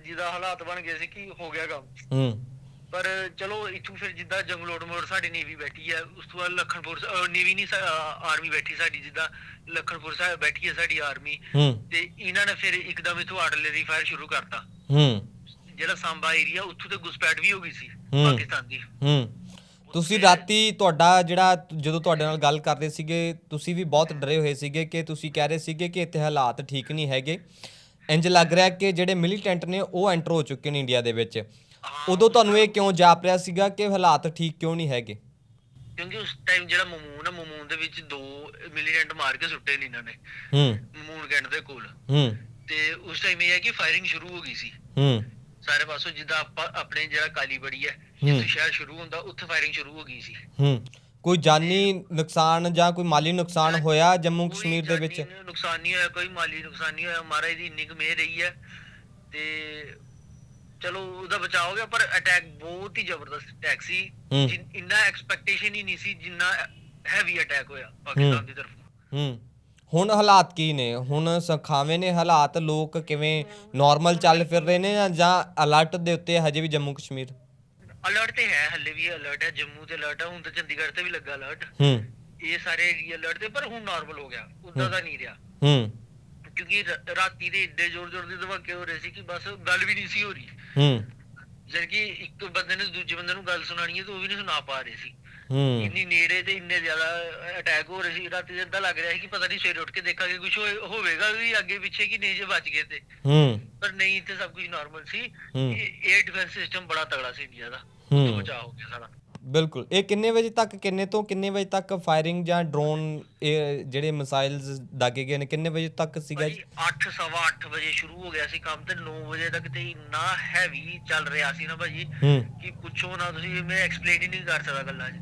ਜਿਹਦਾ ਹਾਲਾਤ ਬਣ ਗਏ ਸੀ ਕਿ ਹੋ ਗਿਆ ਕੰਮ। ਹੂੰ। ਪਰ ਚਲੋ ਇੱਥੋਂ ਫਿਰ ਜਿੱਦਾਂ ਜੰਗਲੋਟ ਮੋੜ ਸਾਡੀ ਨੇਵੀ ਬੈਠੀ ਹੈ ਉਸ ਤੋਂ ਬਾਅਦ ਲਖਨਪੁਰ ਨੇਵੀ ਨਹੀਂ ਆਰਮੀ ਬੈਠੀ ਸਾਡੀ ਜਿੱਦਾਂ ਲਖਨਪੁਰ ਸਾਹਿਬ ਬੈਠੀ ਹੈ ਸਾਡੀ ਆਰਮੀ ਹੂੰ। ਤੇ ਇਹਨਾਂ ਨੇ ਫਿਰ ਇੱਕਦਮ ਇਥੋਂ ਆਰਟਲਰੀ ਫਾਇਰ ਸ਼ੁਰੂ ਕਰਤਾ। ਹੂੰ। ਜਿਹੜਾ ਸਾਂਬਾ ਏਰੀਆ ਉੱਥੋਂ ਤੇ ਗੁਸਪੈਠ ਵੀ ਹੋ ਗਈ ਸੀ ਹੂੰ। ਪਾਕਿਸਤਾਨ ਦੀ। ਹੂੰ। ਤੁਸੀਂ ਰਾਤੀ ਤੁਹਾਡਾ ਜਿਹੜਾ ਜਦੋਂ ਤੁਹਾਡੇ ਨਾਲ ਗੱਲ ਕਰਦੇ ਸੀਗੇ ਤੁਸੀਂ ਵੀ ਬਹੁਤ ਡਰੇ ਹੋਏ ਸੀਗੇ ਕਿ ਤੁਸੀਂ ਕਹਿ ਰਹੇ ਸੀਗੇ ਕਿ ਇੱਥੇ ਹਾਲਾਤ ਠੀਕ ਨਹੀਂ ਹੈਗੇ। ਇੰਜ ਲੱਗ ਰਿਹਾ ਕਿ ਜਿਹੜੇ ਮਿਲੀਟੈਂਟ ਨੇ ਉਹ ਐਂਟਰ ਹੋ ਚੁੱਕੇ ਨੇ ਇੰਡੀਆ ਦੇ ਵਿੱਚ। ਉਦੋਂ ਤੁਹਾਨੂੰ ਇਹ ਕਿਉਂ ਜਾਪ ਰਿਹਾ ਸੀਗਾ ਕਿ ਹਾਲਾਤ ਠੀਕ ਕਿਉਂ ਨਹੀਂ ਹੈਗੇ? ਕਿਉਂਕਿ ਉਸ ਟਾਈਮ ਜਿਹੜਾ ਮਮੂਨ ਆ ਮਮੂਨ ਦੇ ਵਿੱਚ ਦੋ ਮਿਲੀਟੈਂਟ ਮਾਰ ਕੇ ਸੁੱਟੇ ਨੇ ਇਹਨਾਂ ਨੇ ਹੂੰ। ਮਮੂਨ ਕੈਂਟ ਦੇ ਕੋਲ। ਹੂੰ। ਤੇ ਉਸ ਟਾਈਮ ਇਹ ਹੈ ਕਿ ਫਾਇਰਿੰਗ ਸ਼ੁਰੂ ਹੋ ਗਈ ਸੀ। ਹੂੰ। ਸਾਰੇ ਪਾਸੋਂ ਜਿੱਦਾਂ ਆਪਾਂ ਆਪਣੇ ਜਿਹੜਾ ਕਾਲੀ ਬੜੀ ਹੈ। ਜਿੱਥੇ ਸ਼ਹਿਰ ਸ਼ੁਰੂ ਹੁੰਦਾ ਉੱਥੇ ਫਾਇਰਿੰਗ ਸ਼ੁਰੂ ਹੋ ਗਈ ਸੀ। ਹੂੰ। ਕੋਈ ਜਾਨੀ ਨੁਕਸਾਨ ਜਾਂ ਕੋਈ ਮਾਲੀ ਨੁਕਸਾਨ ਹੋਇਆ ਜੰਮੂ ਕਸ਼ਮੀਰ ਦੇ ਵਿੱਚ? ਨੁਕਸਾਨ ਨਹੀਂ ਹੋਇਆ ਕੋਈ ਮਾਲੀ ਨੁਕਸਾਨ ਨਹੀਂ ਹੋਇਆ। ਮਹਾਰਾਜ ਦੀ ਇੰਨੀ ਕੁ ਮਿਹਰ ਰਹੀ ਹੈ ਤੇ ਚਲੋ ਉਹਦਾ ਬਚਾਅ ਹੋ ਗਿਆ ਪਰ ਅਟੈਕ ਬਹੁਤ ਹੀ ਜ਼ਬਰਦਸਤ ਅਟੈਕ ਸੀ। ਇੰਨਾ ਐਕਸਪੈਕਟੇਸ਼ਨ ਹੀ ਨਹੀਂ ਸੀ ਜਿੰਨਾ ਹੈਵੀ ਅਟੈਕ ਹੋਇਆ ਪਾਕਿਸਤਾਨ ਦੀ ਤਰਫੋਂ। ਹੂੰ। ਹੁਣ ਹਾਲਾਤ ਕੀ ਨੇ? ਹੁਣ ਸਖਾਵੇਂ ਨੇ ਹਾਲਾਤ ਲੋਕ ਕਿਵੇਂ ਨਾਰਮਲ ਚੱਲ ਫਿਰ ਰਹੇ ਨੇ ਜਾਂ- ਜਾਂ ਅਲਰਟ ਦੇ ਉੱਤੇ ਹਜੇ ਵੀ ਜੰਮੂ ਕਸ਼ਮੀਰ? ਅਲਰਟ ਤੇ ਹੈ ਹੱਲੇ ਵੀ ਅਲਰਟ ਹੈ ਜੰਮੂ ਤੇ ਅਲਰਟ ਹੈ ਹੁਣ ਤਾਂ ਚੰਡੀਗੜ੍ਹ ਤੇ ਵੀ ਲੱਗਾ ਅਲਰਟ ਹੂੰ। ਇਹ ਸਾਰੇ ਏਰੀਆ ਅਲਰਟ ਤੇ ਪਰ ਹੁਣ ਨਾਰਮਲ ਹੋ ਗਿਆ ਉਦਾਂ ਦਾ ਨਹੀਂ ਰਿਹਾ। ਹੂੰ। ਕਿਉਂਕਿ ਰਾਤੀ ਦੇ ਏਡੇ ਜ਼ੋਰ ਜ਼ੋਰ ਦੇ ਧਮਾਕੇ ਹੋ ਰਹੇ ਸੀ ਕਿ ਬਸ ਗੱਲ ਵੀ ਨਹੀਂ ਸੀ ਹੋ ਰਹੀ। ਹੂੰ। ਜਦ ਕਿ ਇੱਕ ਬੰਦੇ ਨੇ ਦੂਜੇ ਬੰਦੇ ਨੂੰ ਗੱਲ ਸੁਣਾਣੀ ਹੈ ਤਾਂ ਉਹ ਵੀ ਨਹੀਂ ਸੁਣਾ ਪਾ ਰਹੇ ਸੀ। ਇੰਨੀ ਨੇੜੇ ਤੇ ਇੰਨੇ ਜ਼ਿਆਦਾ ਅਟੈਕ ਹੋ ਰਹੇ ਸੀ ਰਾਤੀ ਇਦਾਂ ਲੱਗ ਰਿਹਾ ਸੀ ਕਿ ਪਤਾ ਨਹੀਂ ਸਵੇਰੇ ਉੱਠ ਕੇ ਦੇਖਾਂਗੇ ਕੁਝ ਹੋਵੇਗਾ ਵੀ ਅੱਗੇ ਪਿੱਛੇ ਕਿ ਨਹੀਂ ਜੇ ਬਚ ਗਏ ਤੇ। ਹੂੰ। ਪਰ ਨਹੀਂ ਤੇ ਸਭ ਕੁਝ ਨਾਰਮਲ ਸੀ। ਹੂੰ। 에ਅਰ ਡਿਫੈਂਸ ਸਿਸਟਮ ਬੜਾ ਤਗੜਾ ਸੀ ਇੰਡੀਆ ਦਾ। ਬਚਾਅ ਹੋ ਗਿਆ ਸਾਰਾ। ਬਿਲਕੁਲ। ਇਹ ਕਿੰਨੇ ਵਜੇ ਤੱਕ ਕਿੰਨੇ ਤੋਂ ਕਿੰਨੇ ਵਜੇ ਤੱਕ ਫਾਇਰਿੰਗ ਜਾਂ ਡਰੋਨ ਇਹ ਜਿਹੜੇ ਮਿਸਾਈਲਸ ਦਾਗੇ ਗਏ ਨੇ ਕਿੰਨੇ ਵਜੇ ਤੱਕ ਸੀਗਾ ਜੀ? ਭਾਜੀ 8 ਸਵਾ 8 ਵਜੇ ਸ਼ੁਰੂ ਹੋ ਗਿਆ ਸੀ ਕੰਮ ਤੇ 9 ਵਜੇ ਤੱਕ ਤੇ ਇੰਨਾ ਹੈਵੀ ਚੱਲ ਰਿਹਾ ਸੀ ਨਾ ਭਾਜੀ ਕਿ ਪੁੱਛੋ ਨਾ ਤੁਸੀਂ ਮੈਂ ਐਕਸਪਲੇਨ ਹੀ ਨਹੀਂ ਕਰ ਸਕਦਾ ਗੱਲਾਂ 'ਚ।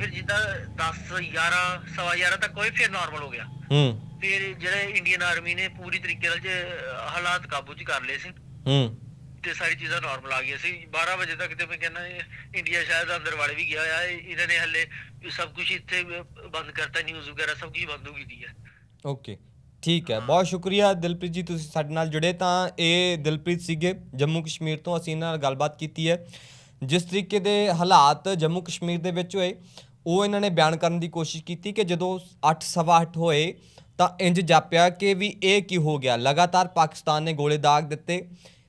ਫਿਰ ਜਿੱਦਾਂ 10 11 ਸਵਾ 11 ਤੱਕ ਕੋਈ ਫਿਰ ਨਾਰਮਲ ਹੋ ਗਿਆ। ਫਿਰ ਜਿਹੜੇ ਇੰਡੀਅਨ ਆਰਮੀ ਨੇ ਪੂਰੀ ਤਰੀਕੇ ਨਾਲ ਜੇ ਹਾਲਾਤ ਕਾਬੂ 'ਚ ਕਰ ਲਏ ਸੀ। ਹੂੰ। ਤੇ ਸਾਰੀ ਚੀਜ਼ਾਂ ਨਾਰਮਲ ਆ ਗਈਆਂ ਸੀ। 12 ਵਜੇ ਤੱਕ ਤੇ ਮੈਂ ਕਹਿੰਦਾ ਇੰਡੀਆ ਸ਼ਾਇਦ ਅੰਦਰ ਵਾਲੇ ਵੀ ਗਿਆ ਆ ਇਹ- ਇਹਨਾਂ ਨੇ ਹੱਲੇ ਸਭ ਕੁਝ ਇੱਥੇ ਬੰਦ ਕਰਤਾ ਨਿਊਜ਼ ਵਗੈਰਾ ਸਭ ਕੁਝ ਬੰਦ ਹੋ ਗਈ ਹੈ। ਓਕੇ ਠੀਕ ਹੈ। ਬਹੁਤ ਸ਼ੁਕਰੀਆ ਦਿਲਪ੍ਰੀਤ ਜੀ ਤੁਸੀਂ ਸਾਡੇ ਨਾਲ ਜੁੜੇ ਤਾਂ ਇਹ ਦਿਲਪ੍ਰੀਤ ਸੀਗੇ ਜੰਮੂ ਕਸ਼ਮੀਰ ਤੋਂ। ਅਸੀਂ ਇਹਨਾਂ ਨਾਲ ਗੱਲਬਾਤ ਕੀਤੀ ਹੈ। ਜਿਸ ਤਰੀਕੇ ਦੇ ਹਾਲਾਤ ਜੰਮੂ ਕਸ਼ਮੀਰ ਦੇ ਵਿੱਚ ਹੋਏ ਉਹ ਇਹਨਾਂ ਨੇ ਬਿਆਨ ਕਰਨ ਦੀ ਕੋਸ਼ਿਸ਼ ਕੀਤੀ ਕਿ ਜਦੋਂ 8 ਸਵਾ 8 ਹੋਏ ਤਾਂ ਇੰਜ ਜਾਪਿਆ ਕਿ ਵੀ ਇਹ ਕੀ ਹੋ ਗਿਆ। ਲਗਾਤਾਰ ਪਾਕਿਸਤਾਨ ਨੇ ਗੋਲੇ ਦਾਗ ਦਿੱਤੇ।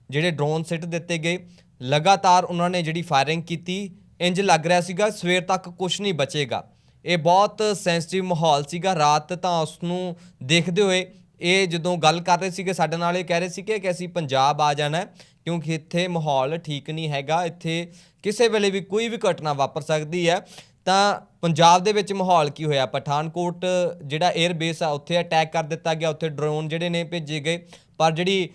ਜਿਹੜੇ ਡਰੋਨ ਸਿੱਟ ਦਿੱਤੇ ਗਏ, ਲਗਾਤਾਰ ਉਹਨਾਂ ਨੇ ਜਿਹੜੀ ਫਾਇਰਿੰਗ ਕੀਤੀ ਇੰਜ ਲੱਗ ਰਿਹਾ ਸੀਗਾ, ਸਵੇਰ ਤੱਕ ਕੁਝ ਨਹੀਂ ਬਚੇਗਾ। ਇਹ ਬਹੁਤ ਸੈਂਸਿਟਿਵ ਮਾਹੌਲ ਸੀਗਾ, ਰਾਤ ਤਾਂ ਉਸ ਨੂੰ ਦੇਖਦੇ ਹੋਏ ਇਹ ਜਦੋਂ ਗੱਲ ਕਰ ਰਹੇ ਸੀਗੇ, ਸਾਡੇ ਨਾਲ ਇਹ ਕਹਿ ਰਹੇ ਸੀਗੇ ਕਿ ਅਸੀਂ ਪੰਜਾਬ ਆ ਜਾਣਾ ਕਿਉਂਕਿ ਇੱਥੇ ਮਾਹੌਲ ਠੀਕ ਨਹੀਂ ਹੈਗਾ, ਇੱਥੇ ਕਿਸੇ ਵੇਲੇ ਵੀ ਕੋਈ ਵੀ ਘਟਨਾ ਵਾਪਰ ਸਕਦੀ ਹੈ। ਤਾਂ ਪੰਜਾਬ ਦੇ ਵਿੱਚ ਮਾਹੌਲ ਕੀ ਹੋਇਆ? ਪਠਾਨਕੋਟ ਜਿਹੜਾ 에ਅਰ ਬੇਸ ਆ, ਉੱਥੇ ਅਟੈਕ ਕਰ ਦਿੱਤਾ ਗਿਆ, ਉੱਥੇ ਡਰੋਨ ਜਿਹੜੇ ਨੇ ਭੇਜੇ ਗਏ, ਪਰ ਜਿਹੜੀ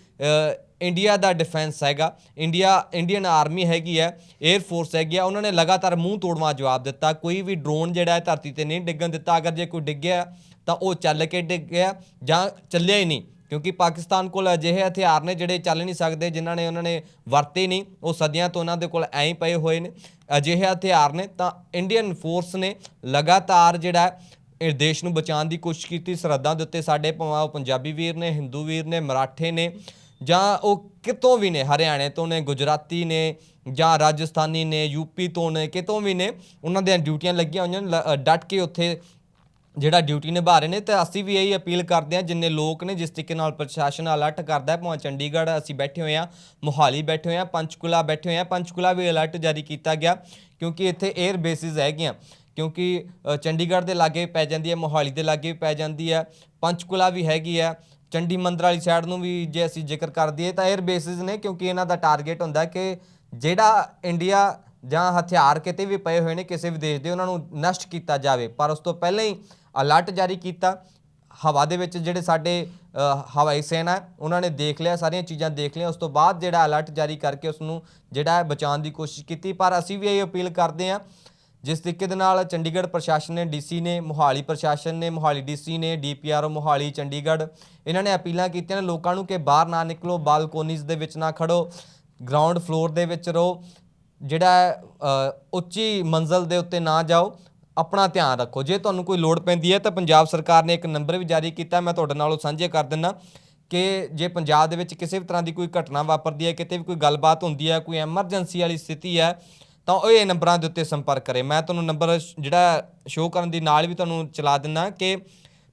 ਇੰਡੀਆ ਦਾ ਡਿਫੈਂਸ ਹੈਗਾ। ਇੰਡੀਆ ਇੰਡੀਅਨ ਆਰਮੀ ਹੈਗੀ ਹੈ 에ਅਰ ਫੋਰਸ ਹੈਗੀ ਆ ਉਹਨਾਂ ਨੇ ਲਗਾਤਾਰ ਮੂੰਹ ਤੋੜਵਾ ਜਵਾਬ ਦਿੱਤਾ। ਕੋਈ ਵੀ ਡਰੋਨ ਜਿਹੜਾ ਹੈ ਧਰਤੀ ਤੇ ਨਹੀਂ ਡਿੱਗਣ ਦਿੱਤਾ। ਅਗਰ ਜੇ ਕੋਈ ਡਿੱਗਿਆ ਤਾਂ ਉਹ ਚੱਲ ਕੇ ਡਿੱਗ ਗਿਆ ਜਾਂ ਚੱਲਿਆ ਹੀ ਨਹੀਂ। ਕਿਉਂਕਿ ਪਾਕਿਸਤਾਨ ਕੋਲ ਅਜਿਹੇ ਹਥਿਆਰ ਨੇ ਜਿਹੜੇ ਚੱਲ ਨਹੀਂ ਸਕਦੇ, ਜਿਨ੍ਹਾਂ ਨੇ ਉਹਨਾਂ ਨੇ ਵਰਤੇ ਨਹੀਂ। ਉਹ ਸਦੀਆਂ ਤੋਂ ਉਹਨਾਂ ਦੇ ਕੋਲ ਐਂ ਹੀ ਪਏ ਹੋਏ ਨੇ। ਅਜਿਹੇ ਹਥਿਆਰ ਨੇ ਤਾਂ ਇੰਡੀਅਨ ਫੋਰਸ ਨੇ ਲਗਾਤਾਰ ਜਿਹੜਾ ਇਹ ਦੇਸ਼ ਨੂੰ ਬਚਾਉਣ ਦੀ ਕੋਸ਼ਿਸ਼ ਕੀਤੀ। ਸਰਹੱਦਾਂ ਦੇ ਉੱਤੇ ਸਾਡੇ ਭਾਵੇਂ ਉਹ ਪੰਜਾਬੀ ਵੀਰ ਨੇ, ਹਿੰਦੂ ਵੀਰ ਨੇ, ਮਰਾਠੇ ਨੇ ਜਾਂ ਉਹ ਕਿਤੋਂ ਵੀ ਨੇ ਹਰਿਆਣੇ ਤੋਂ ਨੇ ਗੁਜਰਾਤੀ ਨੇ ਜਾਂ ਰਾਜਸਥਾਨੀ ਨੇ ਯੂਪੀ ਤੋਂ ਨੇ ਕਿਤੋਂ ਵੀ ਨੇ ਉਹਨਾਂ ਦੀਆਂ ਡਿਊਟੀਆਂ ਲੱਗੀਆਂ ਹੋਈਆਂ ਨੇ ਲ- ਅ, ਡਟ ਕੇ ਉੱਥੇ ਜਿਹੜਾ ਡਿਊਟੀ ਨਿਭਾ ਰਹੇ ਨੇ ਤੇ ਅਸੀਂ ਵੀ ਇਹੀ ਅਪੀਲ ਕਰਦੇ ਹਾਂ ਜਿੰਨੇ ਲੋਕ ਨੇ ਜਿਸ ਤਰੀਕੇ ਨਾਲ ਪ੍ਰਸ਼ਾਸਨ ਅਲਰਟ ਕਰਦਾ ਹੈ ਭਾਵੇਂ ਚੰਡੀਗੜ੍ਹ ਅਸੀਂ ਬੈਠੇ ਹੋਏ ਹਾਂ ਮੋਹਾਲੀ ਬੈਠੇ ਹੋਏ ਹਾਂ ਪੰਚਕੁਲਾ ਬੈਠੇ ਹੋਏ ਹਾਂ ਪੰਚਕੁਲਾ ਵੀ ਅਲਰਟ ਜਾਰੀ ਕੀਤਾ ਗਿਆ ਕਿਉਂਕਿ ਇੱਥੇ 에ਅਰ ਬੇਸਿਸ ਹੈਗੀਆਂ ਕਿਉਂਕਿ ਚੰਡੀਗੜ੍ਹ ਦੇ ਲਾਗੇ ਪੈ ਜਾਂਦੀ ਹੈ ਮੋਹਾਲੀ ਦੇ ਲਾਗੇ ਵੀ ਪੈ ਜਾਂਦੀ ਹੈ ਪੰਚਕੁਲਾ ਵੀ ਹੈਗੀ ਹੈ ਚੰਡੀ ਮੰਦਰ ਵਾਲੀ ਸਾਈਡ ਨੂੰ ਵੀ ਜੇ ਅਸੀਂ ਜ਼ਿਕਰ ਕਰ ਦਈਏ ਤਾਂ 에ਅਰ ਬੇਸਿਸ ਨੇ, ਕਿਉਂਕਿ ਇਹਨਾਂ ਦਾ ਟਾਰਗੇਟ ਹੁੰਦਾ ਕਿ ਜਿਹੜਾ ਇੰਡੀਆ ਜਾਂ ਹਥਿਆਰ ਕਿਤੇ ਵੀ ਪਏ ਹੋਏ ਨੇ, ਕਿਸੇ ਵੀ ਦੇਸ਼ ਦੇ, ਉਹਨਾਂ ਨੂੰ ਨਸ਼ਟ ਕੀਤਾ ਜਾਵੇ। ਪਰ ਉਸ ਤੋਂ ਪਹਿਲਾਂ ਹੀ ਅਲਰਟ ਜਾਰੀ ਕੀਤਾ। ਹਵਾ ਦੇ ਵਿੱਚ ਜਿਹੜੇ ਸਾਡੇ ਹਵਾਈ ਸੈਨਾ ਉਹਨਾਂ ਨੇ ਦੇਖ ਲਿਆ, ਸਾਰੀਆਂ ਚੀਜ਼ਾਂ ਦੇਖ ਲਿਆ। ਉਸ ਤੋਂ ਬਾਅਦ ਜਿਹੜਾ ਅਲਰਟ ਜਾਰੀ ਕਰਕੇ ਉਸ ਨੂੰ ਜਿਹੜਾ ਬਚਾਉਣ ਦੀ ਕੋਸ਼ਿਸ਼ ਕੀਤੀ। ਪਰ ਅਸੀਂ ਵੀ ਇਹ ਅਪੀਲ ਕਰਦੇ ਹਾਂ ਜਿਸ ਤਰੀਕੇ ਦੇ ਨਾਲ ਚੰਡੀਗੜ੍ਹ ਪ੍ਰਸ਼ਾਸਨ ਨੇ ਡੀਸੀ ਨੇ, ਮੋਹਾਲੀ ਪ੍ਰਸ਼ਾਸਨ ਨੇ, ਮੋਹਾਲੀ ਡੀਸੀ ਨੇ ਡੀਪੀਆਰਓ ਮੋਹਾਲੀ, ਚੰਡੀਗੜ੍ਹ, ਇਹਨਾਂ ਨੇ ਅਪੀਲਾਂ ਕੀਤੀਆਂ ਨੇ ਲੋਕਾਂ ਨੂੰ ਕਿ ਬਾਹਰ ਨਾ ਨਿਕਲੋ, ਬਾਲਕੋਨੀਜ਼ ਦੇ ਵਿੱਚ ਨਾ ਖੜੋ, ਗਰਾਊਂਡ ਫਲੋਰ ਦੇ ਵਿੱਚ ਰਹੋ, ਜਿਹੜਾ ਉੱਚੀ ਮੰਜ਼ਲ ਦੇ ਉੱਤੇ ਨਾ ਜਾਓ, ਆਪਣਾ ਧਿਆਨ ਰੱਖੋ। ਜੇ ਤੁਹਾਨੂੰ ਕੋਈ ਲੋੜ ਪੈਂਦੀ ਹੈ ਤਾਂ ਪੰਜਾਬ ਸਰਕਾਰ ਨੇ ਇੱਕ ਨੰਬਰ ਵੀ ਜਾਰੀ ਕੀਤਾ, ਮੈਂ ਤੁਹਾਡੇ ਨਾਲ ਉਹ ਸਾਂਝੇ ਕਰ ਦਿੰਦਾ ਕਿ ਜੇ ਪੰਜਾਬ ਦੇ ਵਿੱਚ ਕਿਸੇ ਵੀ ਤਰ੍ਹਾਂ ਦੀ ਕੋਈ ਘਟਨਾ ਵਾਪਰਦੀ ਹੈ, ਕਿਤੇ ਵੀ ਕੋਈ ਗੱਲਬਾਤ ਹੁੰਦੀ ਹੈ, ਕੋਈ ਐਮਰਜੈਂਸੀ ਵਾਲੀ ਸਥਿਤੀ ਹੈ ਤਾਂ ਉਹ ਇਹ ਨੰਬਰਾਂ ਦੇ ਉੱਤੇ ਸੰਪਰਕ ਕਰੇ। ਮੈਂ ਤੁਹਾਨੂੰ ਨੰਬਰ ਜਿਹੜਾ ਸ਼ੋਅ ਕਰਨ ਦੀ ਨਾਲ ਵੀ ਤੁਹਾਨੂੰ ਚਲਾ ਦਿੰਦਾ ਕਿ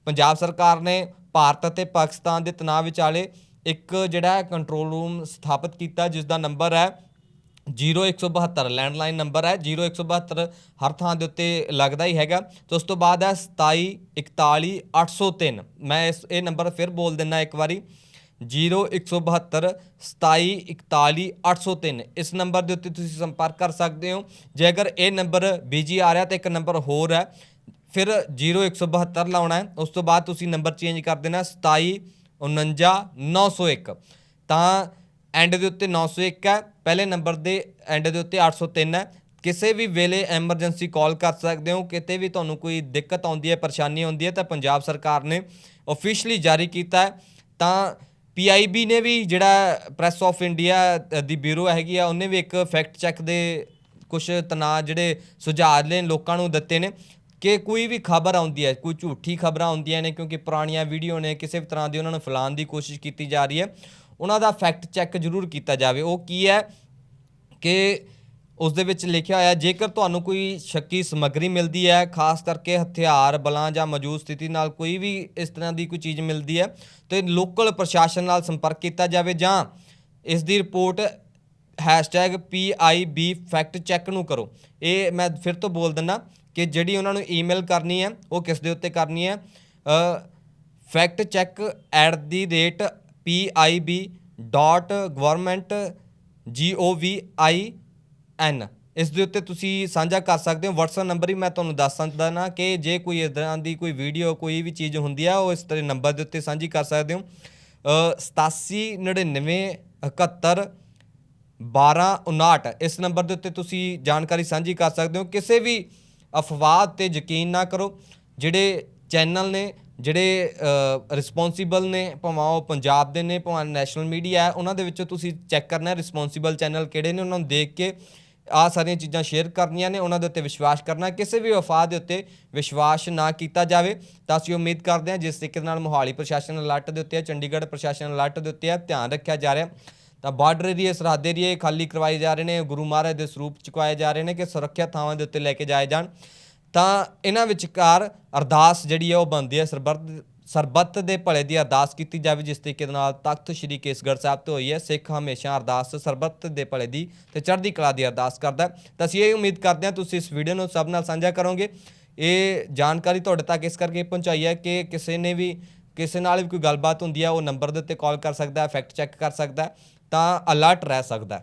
ਪੰਜਾਬ ਸਰਕਾਰ ਨੇ ਭਾਰਤ ਅਤੇ ਪਾਕਿਸਤਾਨ ਦੇ ਤਣਾਅ ਵਿਚਾਲੇ ਇੱਕ ਜਿਹੜਾ ਕੰਟਰੋਲ ਰੂਮ ਸਥਾਪਿਤ ਕੀਤਾ ਜਿਸ ਦਾ ਨੰਬਰ ਹੈ 0172 ਲੈਂਡਲਾਈਨ ਨੰਬਰ ਹੈ 0172 ਹਰ ਥਾਂ ਦੇ ਉੱਤੇ ਲੱਗਦਾ ਹੀ ਹੈਗਾ। ਤੇ ਉਸ ਤੋਂ ਬਾਅਦ ਹੈ 27 41 803 ਮੈਂ ਇਸ, ਇਹ ਨੰਬਰ ਫਿਰ ਬੋਲ ਦਿੰਨਾ ਇੱਕ ਵਾਰੀ। 0172 27 41 803 ਇਸ ਨੰਬਰ ਦੇ ਉੱਤੇ ਤੁਸੀਂ ਸੰਪਰਕ ਕਰ ਸਕਦੇ ਹੋ। ਜੇ ਅਗਰ ਇਹ ਨੰਬਰ ਬਿਜ਼ੀ ਆ ਰਿਹਾ ਤਾਂ ਇੱਕ ਨੰਬਰ ਹੋਰ ਹੈ, ਫਿਰ 0172 ਲਾਉਣਾ ਹੈ। ਉਸ ਤੋਂ ਬਾਅਦ ਤੁਸੀਂ ਨੰਬਰ ਚੇਂਜ ਕਰ ਦੇਣਾ 27 49 901 ਤਾਂ ਐਂਡ ਦੇ ਉੱਤੇ 901 ਹੈ। ਪਹਿਲੇ ਨੰਬਰ ਦੇ ਐਂਡ ਦੇ ਉੱਤੇ 803 ਹੈ। ਕਿਸੇ ਵੀ ਵੇਲੇ ਐਮਰਜੈਂਸੀ ਕਾਲ ਕਰ ਸਕਦੇ ਹੋ। ਕਿਤੇ ਵੀ ਤੁਹਾਨੂੰ ਕੋਈ ਦਿੱਕਤ ਆਉਂਦੀ ਹੈ, ਪਰੇਸ਼ਾਨੀ ਆਉਂਦੀ ਹੈ, ਤਾਂ ਪੰਜਾਬ ਸਰਕਾਰ ਨੇ ਅਫੀਸ਼ੀਅਲੀ ਜਾਰੀ ਕੀਤਾ ਹੈ। ਤਾਂ ਪੀਆਈਬੀ ਨੇ ਵੀ ਜਿਹੜਾ ਪ੍ਰੈਸ ਆਫ ਇੰਡੀਆ ਦੀ ਬਿਊਰੋ ਹੈਗੀ ਆ, ਉਹਨੇ ਵੀ ਇੱਕ ਫੈਕਟ ਚੈੱਕ ਦੇ ਕੁਝ ਤਨਾਅ ਜਿਹੜੇ ਸੁਝਾਅ ਨੇ ਲੋਕਾਂ ਨੂੰ ਦਿੱਤੇ ਨੇ ਕਿ ਕੋਈ ਵੀ ਖਬਰ ਆਉਂਦੀ ਹੈ, ਕੋਈ ਝੂਠੀ ਖਬਰਾਂ ਆਉਂਦੀਆਂ ਨੇ, ਕਿਉਂਕਿ ਪੁਰਾਣੀਆਂ ਵੀਡੀਓ ਨੇ, ਕਿਸੇ ਵੀ ਤਰ੍ਹਾਂ ਦੀ ਉਹਨਾਂ ਨੂੰ ਫੈਲਾਉਣ ਦੀ ਕੋਸ਼ਿਸ਼ ਕੀਤੀ ਜਾ ਰਹੀ ਹੈ, ਉਹਨਾਂ ਦਾ ਫੈਕਟ ਚੈੱਕ ਜ਼ਰੂਰ ਕੀਤਾ ਜਾਵੇ। ਉਹ ਕੀ ਹੈ ਕਿ ਉਸ ਦੇ ਵਿੱਚ ਲਿਖਿਆ ਹੋਇਆ ਜੇਕਰ ਤੁਹਾਨੂੰ ਕੋਈ ਸ਼ੱਕੀ ਸਮੱਗਰੀ ਮਿਲਦੀ ਹੈ, ਖਾਸ ਕਰਕੇ ਹਥਿਆਰ, ਬਲਾਂ ਜਾਂ ਮੌਜੂਦ ਸਥਿਤੀ ਨਾਲ ਕੋਈ ਵੀ ਇਸ ਤਰ੍ਹਾਂ ਦੀ ਕੋਈ ਚੀਜ਼ ਮਿਲਦੀ ਹੈ, ਤੇ ਲੋਕਲ ਪ੍ਰਸ਼ਾਸਨ ਨਾਲ ਸੰਪਰਕ ਕੀਤਾ ਜਾਵੇ ਜਾਂ ਇਸ ਦੀ ਰਿਪੋਰਟ #PIB ਫੈਕਟ ਚੈੱਕ ਨੂੰ ਕਰੋ। ਇਹ ਮੈਂ ਫਿਰ ਤੋਂ ਬੋਲ ਦਿੰਦਾ ਕਿ ਜਿਹੜੀ ਉਹਨਾਂ ਨੂੰ ਈਮੇਲ ਕਰਨੀ ਹੈ, ਉਹ ਕਿਸ ਦੇ ਉੱਤੇ ਕਰਨੀ ਹੈ? Fact check at the rate pib dot ਇਸ ਦੇ ਉੱਤੇ ਤੁਸੀਂ ਸਾਂਝਾ ਕਰ ਸਕਦੇ ਹੋ। WhatsApp ਨੰਬਰ ਹੀ ਮੈਂ ਤੁਹਾਨੂੰ ਦੱਸ ਸਕਦਾ ਨਾ ਕਿ ਜੇ ਕੋਈ ਇਦਾਂ ਦੀ ਕੋਈ ਵੀਡੀਓ ਕੋਈ ਵੀ ਚੀਜ਼ ਹੁੰਦੀ ਆ ਉਹ ਇਸ ਤਰ੍ਹਾਂ ਨੰਬਰ ਦੇ ਉੱਤੇ ਸਾਂਝੀ ਕਰ ਸਕਦੇ ਹੋ। ਅ, 87 99 71 1259 ਇਸ ਨੰਬਰ ਦੇ ਉੱਤੇ ਤੁਸੀਂ ਜਾਣਕਾਰੀ ਸਾਂਝੀ ਕਰ ਸਕਦੇ ਹੋ। ਕਿਸੇ ਵੀ ਅਫਵਾਹ ਤੇ ਯਕੀਨ ਨਾ ਕਰੋ। ਜਿਹੜੇ ਚੈਨਲ ਨੇ ਜਿਹੜੇ ਰਿਸਪੌਂਸੀਬਲ ਨੇ ਭਾਵੇਂ ਉਹ ਪੰਜਾਬ ਦੇ ਨੇ ਭਾਵੇਂ ਨੈਸ਼ਨਲ ਮੀਡੀਆ ਹੈ ਉਹਨਾਂ ਦੇ ਵਿੱਚੋਂ ਤੁਸੀਂ ਚੈੱਕ ਕਰਨਾ ਰਿਸਪੌਂਸੀਬਲ ਚੈਨਲ ਕਿਹੜੇ ਨੇ ਉਹਨਾਂ ਨੂੰ ਦੇਖ ਕੇ ਆ ਸਾਰੀਆਂ ਚੀਜ਼ਾਂ ਸ਼ੇਅਰ ਕਰਨੀਆਂ ਨੇ, ਉਹਨਾਂ ਦੇ ਉੱਤੇ ਵਿਸ਼ਵਾਸ ਕਰਨਾ, ਕਿਸੇ ਵੀ ਵਫ਼ਾ ਦੇ ਉੱਤੇ ਵਿਸ਼ਵਾਸ ਨਾ ਕੀਤਾ ਜਾਵੇ। ਤਾਂ ਅਸੀਂ ਉਮੀਦ ਕਰਦੇ ਹਾਂ, ਜਿਸ ਤਰੀਕੇ ਨਾਲ ਮੋਹਾਲੀ ਪ੍ਰਸ਼ਾਸਨ ਅਲਰਟ ਦੇ ਉੱਤੇ ਹੈ ਚੰਡੀਗੜ੍ਹ ਪ੍ਰਸ਼ਾਸਨ ਅਲਰਟ ਦੇ ਉੱਤੇ ਹੈ ਧਿਆਨ ਰੱਖਿਆ ਜਾ ਰਿਹਾ। ਤਾਂ ਬਾਰਡਰ ਏਰੀਏ, ਸਰਹੱਦ ਏਰੀਏ ਖਾਲੀ ਕਰਵਾਏ ਜਾ ਰਹੇ ਨੇ, ਗੁਰੂ ਮਹਾਰਾਜ ਦੇ ਸਰੂਪ ਚੁਕਾਏ ਜਾ ਰਹੇ ਨੇ ਕਿ ਸੁਰੱਖਿਅਤ ਥਾਵਾਂ ਦੇ ਉੱਤੇ ਲੈ ਕੇ ਜਾਏ ਜਾਣ। ਤਾਂ ਇਹਨਾਂ ਵਿਚਕਾਰ ਅਰਦਾਸ ਜਿਹੜੀ ਹੈ ਉਹ ਬੰਦੀ ਹੈ ਸਰਬੱਤ ਸਰਬੱਤ ਦੇ ਭਲੇ ਦੀ ਅਰਦਾਸ ਕੀਤੀ ਜਾਵੇ, ਜਿਸ ਤਰੀਕੇ ਦੇ ਨਾਲ ਤਖਤ ਸ੍ਰੀ ਕੇਸਗੜ੍ਹ ਸਾਹਿਬ ਤੋਂ ਹੋਈ ਹੈ, ਸਿੱਖ ਹਮੇਸ਼ਾ ਅਰਦਾਸ ਸਰਬੱਤ ਦੇ ਭਲੇ ਦੀ ਤੇ ਚੜ੍ਹਦੀ ਕਲਾ ਦੀ ਅਰਦਾਸ ਕਰਦਾ ਤਾਂ ਅਸੀਂ ਇਹ ਉਮੀਦ ਕਰਦੇ ਹਾਂ, ਤੁਸੀਂ ਇਸ ਵੀਡੀਓ ਨੂੰ ਸਭ ਨਾਲ ਸਾਂਝਾ ਕਰੋਗੇ। ਇਹ ਜਾਣਕਾਰੀ ਤੁਹਾਡੇ ਤੱਕ ਇਸ ਕਰਕੇ ਪਹੁੰਚਾਈ ਹੈ ਕਿ ਕਿਸੇ ਨੇ ਵੀ, ਕਿਸੇ ਨਾਲ ਵੀ ਕੋਈ ਗੱਲਬਾਤ ਹੁੰਦੀ ਹੈ, ਉਹ ਨੰਬਰ ਦੇ ਉੱਤੇ ਕਾਲ ਕਰ ਸਕਦਾ ਹੈ, ਫੈਕਟ ਚੈੱਕ ਕਰ ਸਕਦਾ ਤਾਂ ਅਲਰਟ ਰਹਿ ਸਕਦਾ